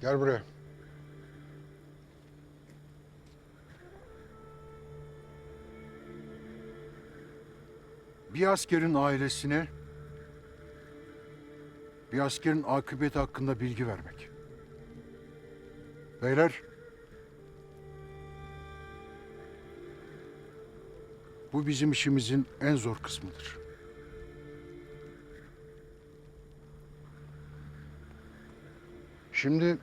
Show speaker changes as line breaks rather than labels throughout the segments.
Gel buraya. Bir askerin ailesine bir askerin akıbeti hakkında bilgi vermek. Beyler, bu bizim işimizin en zor kısmıdır. Şimdi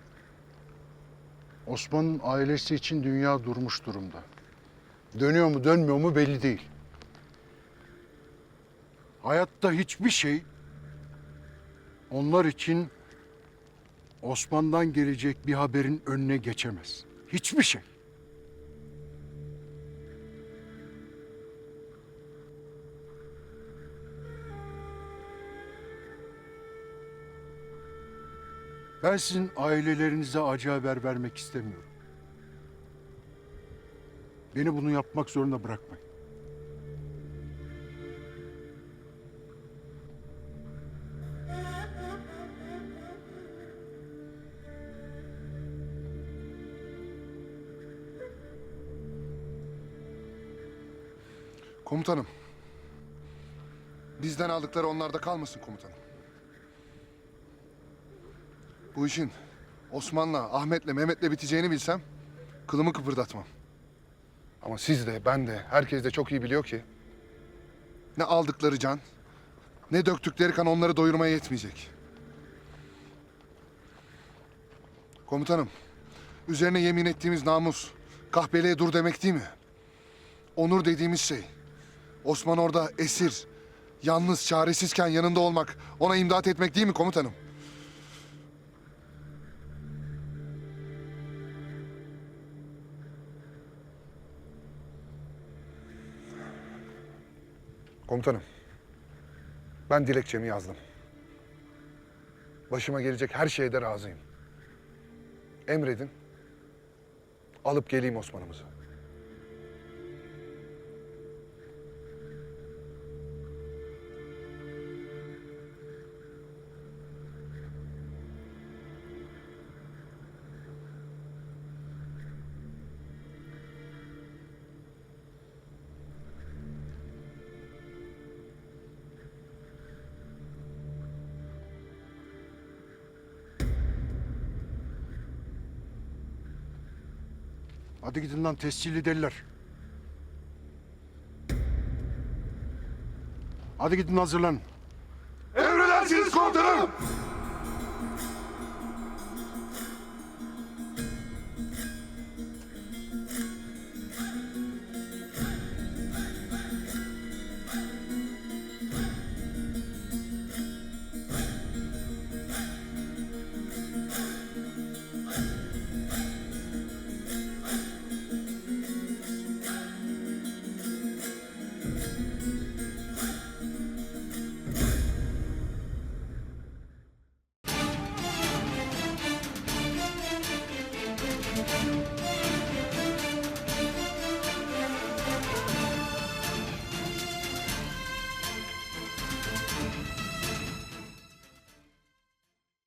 Osman'ın ailesi için dünya durmuş durumda. Dönüyor mu dönmüyor mu belli değil. Hayatta hiçbir şey onlar için Osman'dan gelecek bir haberin önüne geçemez. Hiçbir şey. Ben sizin ailelerinize acı haber vermek istemiyorum. Beni bunu yapmak zorunda bırakmayın.
Komutanım. Bizden aldıkları onlarda kalmasın komutanım. Bu işin Osman'la, Ahmet'le, Mehmet'le biteceğini bilsem kılımı kıpırdatmam. Ama siz de, ben de, herkes de çok iyi biliyor ki ne aldıkları can, ne döktükleri kan onları doyurmaya yetmeyecek. Komutanım, üzerine yemin ettiğimiz namus, kahpeliğe dur demek değil mi? Onur dediğimiz şey. Osman orada esir, yalnız, çaresizken yanında olmak, ona imdat etmek değil mi komutanım? Komutanım, ben dilekçemi yazdım. Başıma gelecek her şeye de razıyım. Emredin, alıp geleyim Osman'ımızı.
Hadi gidin lan tescilli deliler. Hadi gidin hazırlanın.
Emredersiniz komutanım!